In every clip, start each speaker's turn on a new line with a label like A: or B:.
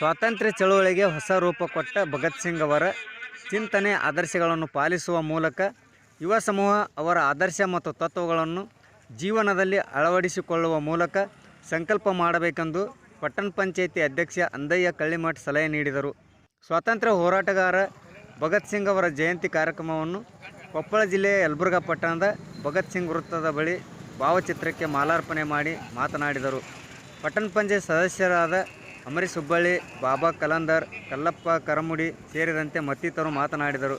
A: ಸ್ವಾತಂತ್ರ್ಯ ಚಳುವಳಿಗೆ ಹೊಸ ರೂಪ ಕೊಟ್ಟ ಭಗತ್ ಸಿಂಗ್ ಅವರ ಚಿಂತನೆ ಆದರ್ಶಗಳನ್ನು ಪಾಲಿಸುವ ಮೂಲಕ ಯುವ ಸಮೂಹ ಅವರ ಆದರ್ಶ ಮತ್ತು ತತ್ವಗಳನ್ನು ಜೀವನದಲ್ಲಿ ಅಳವಡಿಸಿಕೊಳ್ಳುವ ಮೂಲಕ ಸಂಕಲ್ಪ ಮಾಡಬೇಕೆಂದು ಪಟ್ಟಣ ಪಂಚಾಯಿತಿ ಅಧ್ಯಕ್ಷ ಅಂದಯ್ಯ ಕಳ್ಳಿಮಠ್ ಸಲಹೆ ನೀಡಿದರು. ಸ್ವಾತಂತ್ರ್ಯ ಹೋರಾಟಗಾರ ಭಗತ್ ಸಿಂಗ್ ಅವರ ಜಯಂತಿ ಕಾರ್ಯಕ್ರಮವನ್ನು ಕೊಪ್ಪಳ ಜಿಲ್ಲೆಯ ಯಲಬುರ್ಗಾ ಪಟ್ಟಣದ ಭಗತ್ ಸಿಂಗ್ ವೃತ್ತದ ಬಳಿ ಭಾವಚಿತ್ರಕ್ಕೆ ಮಾಲಾರ್ಪಣೆ ಮಾಡಿ ಮಾತನಾಡಿದರು. ಪಟ್ಟಣ ಪಂಚಾಯತ್ ಸದಸ್ಯರಾದ ಅಮರೀಶ್ ಹುಬ್ಬಳ್ಳಿ, ಬಾಬಾ ಕಲಂದರ್, ಕಲ್ಲಪ್ಪ ಕರಮುಡಿ ಸೇರಿದಂತೆ ಮತ್ತಿತರರು ಮಾತನಾಡಿದರು.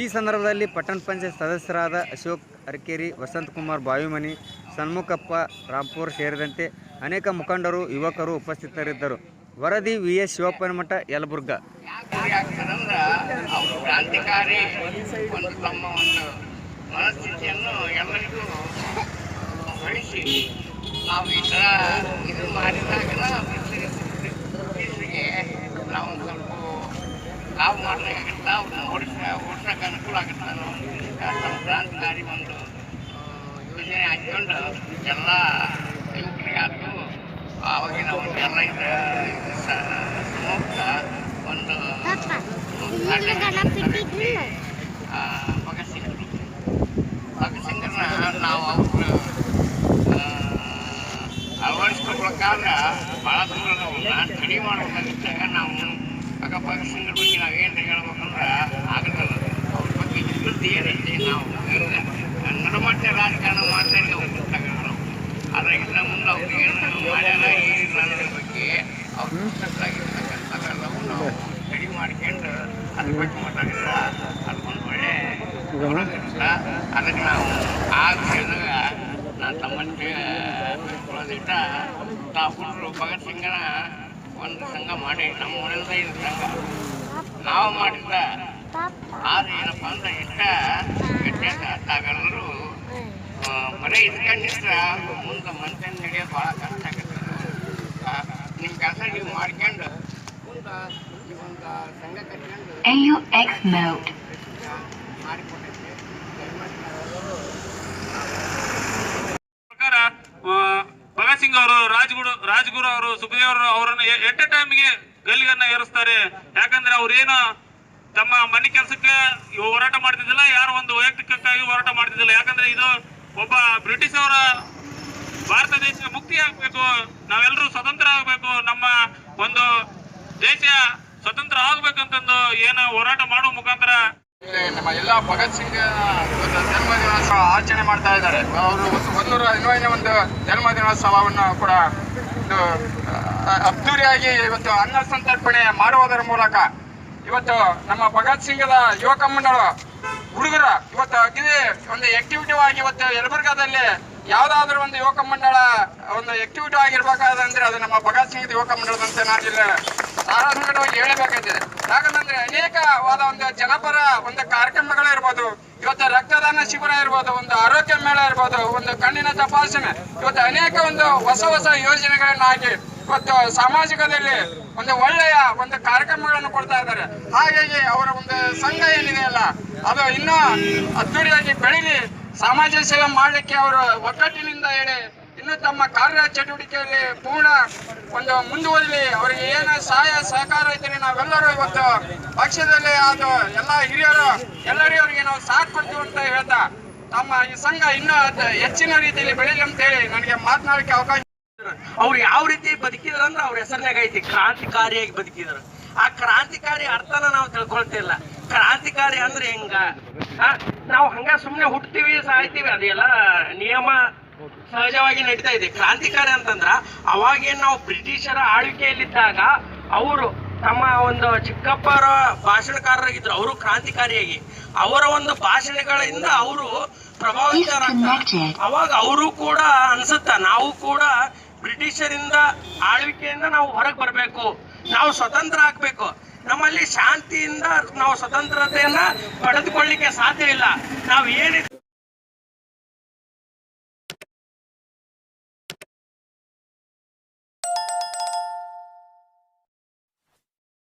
A: ಈ ಸಂದರ್ಭದಲ್ಲಿ ಪಟ್ಟಣ ಪಂಚಾಯತ್ ಸದಸ್ಯರಾದ ಅಶೋಕ್ ಅರಕೇರಿ ವಸಂತಕುಮಾರ್ ಬಾವಿಮನಿ ಸನ್ಮುಖಪ್ಪ ರಾಂಪುರ್ ಸೇರಿದಂತೆ ಅನೇಕ ಮುಖಂಡರು, ಯುವಕರು ಉಪಸ್ಥಿತರಿದ್ದರು. ವರದಿ ವಿ ಎಸ್ ಶಿವಪ್ಪನಮಠ, ಯಲಬುರ್ಗ.
B: ಮನಸ್ಥಿತಿಯನ್ನು ಎಲ್ಲರಿಗೂ ನಾವು ಈ ಇದು ನಾವು ಒಂದು ಸ್ವಲ್ಪ ಲಾಭ ಮಾಡಬೇಕಾಗತ್ತ ಅವ್ರನ್ನ ಓಡಿಸ ಓಡಿಸೋಕೆ ಅನುಕೂಲ ಆಗುತ್ತೆ ಅನ್ನೋ ತಮ್ಮ ಕ್ರಾಂತಿಕಾರಿ ಒಂದು ಯೋಜನೆ ಹಾಕ್ಕೊಂಡು ಎಲ್ಲ ಯುವಕರಿಗಾದ್ರು ಆವಾಗಿನ ಒಂದು ಎಲ್ಲ ಇದ್ರೆ ಮುಕ್ತ ಒಂದು ಭಗತ್ ಸಿಂಗ್ ಭಗತ್ ಸಿಂಗ್ರನ್ನ ನಾವು ಅವ್ರ ಅಳವಡಿಸ್ಕೊಳ್ಬೇಕಾದ್ರೆ ಭಾಳ ದೂರ ನಾವು. ಕಡಿಮೆ ಮಾಡ್ಬೇಕಾಗಿದ್ದಾಗ ನಾವು ಆಗ ಭಗತ್ ಸಿಂಗ್ ಬಗ್ಗೆ ನಾವು ಏನು ಹೇಳ್ಬೇಕಂದ್ರೆ ಆಗಲ್ಲ ಅವ್ರ ಬಗ್ಗೆ ಅಭಿವೃದ್ಧಿ ಏನೈತಿ ನಾವು ನಡಮಟ್ಟ ರಾಜಕಾರಣ ಮಾತಾಡಿ ಅವ್ರು ಗೊತ್ತಾಗಲ್ಲ ನಾವು ಆದರೆ ಇನ್ನು ಮುಂದೆ ಅವ್ರು ಏನು ಮಾಡ್ಯಾರ, ಏನಿಲ್ಲ ಅನ್ನೋದ್ರ ಬಗ್ಗೆ ಅವ್ರು ಪುಸ್ತಕದಾಗಿರ್ತಕ್ಕಂಥವೆಲ್ಲವೂ ನಾವು ರೆಡಿ ಮಾಡ್ಕೊಂಡು ಅದ್ರ ಬಗ್ಗೆ ಮಾತಾಡಿದ್ರೆ ಅದಕ್ಕೊಂದು ಒಳ್ಳೆ ಗಮನವಿರುತ್ತೆ. ಅದಕ್ಕೆ ನಾವು ಆ ವಿಷಯದಾಗ ನಾನು ತಮ್ಮಂತೆ ಬೆಳ್ಕೊಳ್ಳೋದಿಟ್ಟ ತಾವು ಭಗತ್ ಸಿಂಗನ ಒಂದು ಸಂಘ ಮಾಡಿ, ನಮ್ಮ ಊರಿಂದ ಇದು ಸಂಘ. ನಾವು ಮಾಡಿದ್ದ ಆದ್ರೆ ಏನಪ್ಪ ಅಂದ್ರೆ ಇಷ್ಟ ವ್ಯತ್ಯಾಸ ತಾವೆಲ್ಲರೂ ಮನೆ ಬರೀ ಇದ್ಕೊಂಡಿದ್ರ ಮುಂದೆ ಮನುಷ್ಯನ ನಡೆಯೋದು ಭಾಳ ಕಷ್ಟ ಆಗುತ್ತೆ. ನಿಮ್ಮ ಕೆಲಸ ನೀವು ಮಾಡ್ಕೊಂಡು ಮುಂದೆ ಈ ಒಂದು ಸಂಘ ಕಟ್ಕೊಂಡು
C: ಸಿಂಗ್ ಅವರು, ರಾಜ್ಗುರು ರಾಜ್ಗುರು ಅವರು ಸುಖದೇವ್ ಅವರನ್ನು ಎಟ್ ಎ ಟೈಮ್ಗೆ ಗಲ್ಲಿಗನ್ನ ಏರಿಸ್ತಾರೆ. ಯಾಕಂದ್ರೆ ಅವ್ರೇನು ತಮ್ಮ ಮನೆ ಕೆಲಸಕ್ಕೆ ಹೋರಾಟ ಮಾಡ್ತಿದ್ದಿಲ್ಲ, ಯಾರು ಒಂದು ವೈಯಕ್ತಿಕಕ್ಕಾಗಿ ಹೋರಾಟ ಮಾಡ್ತಿದ್ದಿಲ್ಲ. ಯಾಕಂದ್ರೆ ಇದು ಒಬ್ಬ ಬ್ರಿಟಿಷ್ ಅವರ ಭಾರತ ದೇಶ ಮುಕ್ತಿ ಆಗ್ಬೇಕು ನಾವೆಲ್ಲರೂ ಸ್ವತಂತ್ರ ಆಗ್ಬೇಕು, ನಮ್ಮ ಒಂದು ದೇಶ ಸ್ವತಂತ್ರ ಆಗ್ಬೇಕಂತಂದು ಏನು ಹೋರಾಟ ಮಾಡೋ ಮುಖಾಂತರ
D: ನಮ್ಮ ಭಗತ್ ಸಿಂಗ್ ಜನ್ಮ ಆಚರಣೆ ಮಾಡ್ತಾ ಇದ್ದಾರೆ. ಅವರು ಒಂದೂರ ಹದಿನೈದನೇ ಒಂದು ಜನ್ಮ ದಿನೋತ್ಸವವನ್ನು ಕೂಡ ಒಂದು ಅದ್ದೂರಿಯಾಗಿ ಇವತ್ತು ಅನ್ನ ಸಂತರ್ಪಣೆ ಮಾಡುವುದರ ಮೂಲಕ ಇವತ್ತು ನಮ್ಮ ಭಗತ್ ಸಿಂಗದ ಯುವಕ ಮಂಡಳ, ಹುಡುಗರ ಇವತ್ತು ಅಗ್ನಿ ಒಂದು ಆಕ್ಟಿವಿಟಿವ್ ಆಗಿ ಇವತ್ತು ಯಲಬುರ್ಗಾದಲ್ಲಿ ಯಾವ್ದಾದ್ರು ಒಂದು ಯುವಕ ಮಂಡಳ ಒಂದು ಆಕ್ಟಿವಿಟಿ ಆಗಿರ್ಬೇಕಾದಂದ್ರೆ ಅದು ನಮ್ಮ ಭಗತ್ ಸಿಂಗ್ ಯುವಕ ಮಂಡಳದಂತೆ ನಾನು ಹೇಳಬೇಕಂತಿದೆ ಹೇಳಬೇಕಾಗಿದೆ. ಯಾಕಂತಂದ್ರೆ ಅನೇಕವಾದ ಒಂದು ಜನಪರ ಒಂದು ಕಾರ್ಯಕ್ರಮಗಳು ಇರ್ಬೋದು. ಇವತ್ತು ರಕ್ತದಾನ ಶಿಬಿರ ಇರ್ಬೋದು, ಒಂದು ಆರೋಗ್ಯ ಮೇಳ ಇರ್ಬೋದು, ಒಂದು ಕಣ್ಣಿನ ತಪಾಸಣೆ. ಇವತ್ತು ಅನೇಕ ಒಂದು ಹೊಸ ಹೊಸ ಯೋಜನೆಗಳನ್ನು ಹಾಕಿ ಇವತ್ತು ಸಾಮಾಜಿಕದಲ್ಲಿ ಒಂದು ಒಳ್ಳೆಯ ಒಂದು ಕಾರ್ಯಕ್ರಮಗಳನ್ನು ಕೊಡ್ತಾ ಇದ್ದಾರೆ. ಹಾಗಾಗಿ ಅವರ ಒಂದು ಸಂಘ ಏನಿದೆ ಅಲ್ಲ, ಅದು ಇನ್ನೂ ಅದ್ದೂರಿಯಾಗಿ ಬೆಳೀಲಿ. ಸಮಾಜ ಸೇವೆ ಮಾಡಲಿಕ್ಕೆ ಅವರು ಒಗ್ಗಟ್ಟಿನಿಂದ ಹೇಳಿ ಇನ್ನು ತಮ್ಮ ಕಾರ್ಯ ಚಟುವಟಿಕೆಯಲ್ಲಿ ಪೂರ್ಣ ಒಂದು ಮುಂದುವರಿಲಿ. ಅವರಿಗೆ ಏನು ಸಹಾಯ, ಸಹಕಾರ ಇದ್ದರೆ ನಾವೆಲ್ಲರೂ ಇವತ್ತು ಪಕ್ಷದಲ್ಲಿ ಅದು ಎಲ್ಲ ಹಿರಿಯರು ಎಲ್ಲರಿಗೂ ಅವರಿಗೆ ನಾವು ಸಾಥ್ ಕೊಡ್ತೀವಿ ಅಂತ ಹೇಳ್ತಾ ತಮ್ಮ ಈ ಸಂಘ ಇನ್ನೂ ಹೆಚ್ಚಿನ ರೀತಿಯಲ್ಲಿ ಬೆಳೆಯಲಿ ಅಂತ ಹೇಳಿ ನನಗೆ ಮಾತನಾಡಕ್ಕೆ ಅವಕಾಶ
E: ಅವ್ರು ಯಾವ ರೀತಿ ಬದುಕಿದ್ರು ಅಂದ್ರೆ ಅವ್ರ ಹೆಸರಿನಾಗ ಐತಿ ಕ್ರಾಂತಿಕಾರಿಯಾಗಿ ಬದುಕಿದ್ರು. ಆ ಕ್ರಾಂತಿಕಾರಿ ಅರ್ಥನ ನಾವು ತಿಳ್ಕೊಳ್ತಿಲ್ಲ ಕ್ರಾಂತಿಕಾರಿ ಅಂದ್ರೆ ಹೆಂಗ? ನಾವು ಹಂಗ ಸುಮ್ಮನೆ ಹುಟ್ತೀವಿ, ಸಾಯ್ತೀವಿ, ಅದೆಲ್ಲ ನಿಯಮ. ಸಹಜವಾಗಿ ನಡೀತಾ ಇದೆ. ಕ್ರಾಂತಿಕಾರಿ ಅಂತಂದ್ರ ಅವಾಗೇನ್ ನಾವು ಬ್ರಿಟಿಷರ ಆಳ್ವಿಕೆಯಲ್ಲಿದ್ದಾಗ ಅವರು ತಮ್ಮ ಒಂದು ಚಿಕ್ಕಪ್ಪರ ಭಾಷಣಕಾರರಾಗಿದ್ರು. ಅವರು ಕ್ರಾಂತಿಕಾರಿಯಾಗಿ. ಅವರ ಒಂದು ಭಾಷಣಗಳಿಂದ ಅವರು ಪ್ರಭಾವಿತರಾಗ್ತಾರೆ. ಅವಾಗ ಅವರು ಕೂಡ ಅನ್ಸುತ್ತ ನಾವು ಕೂಡ ಬ್ರಿಟಿಷರಿಂದ ಆಳ್ವಿಕೆಯಿಂದ ನಾವು ಹೊರಗೆ ಬರಬೇಕು. ನಾವು ಸ್ವತಂತ್ರ ಆಗ್ಬೇಕು. ನಮ್ಮಲ್ಲಿ ಶಾಂತಿಯಿಂದ ನಾವು ಸ್ವತಂತ್ರತೆಯನ್ನ ಪಡೆದುಕೊಳ್ಳಿಕ್ಕೆ ಸಾಧ್ಯ ಇಲ್ಲ ನಾವು ಏನಿದೆ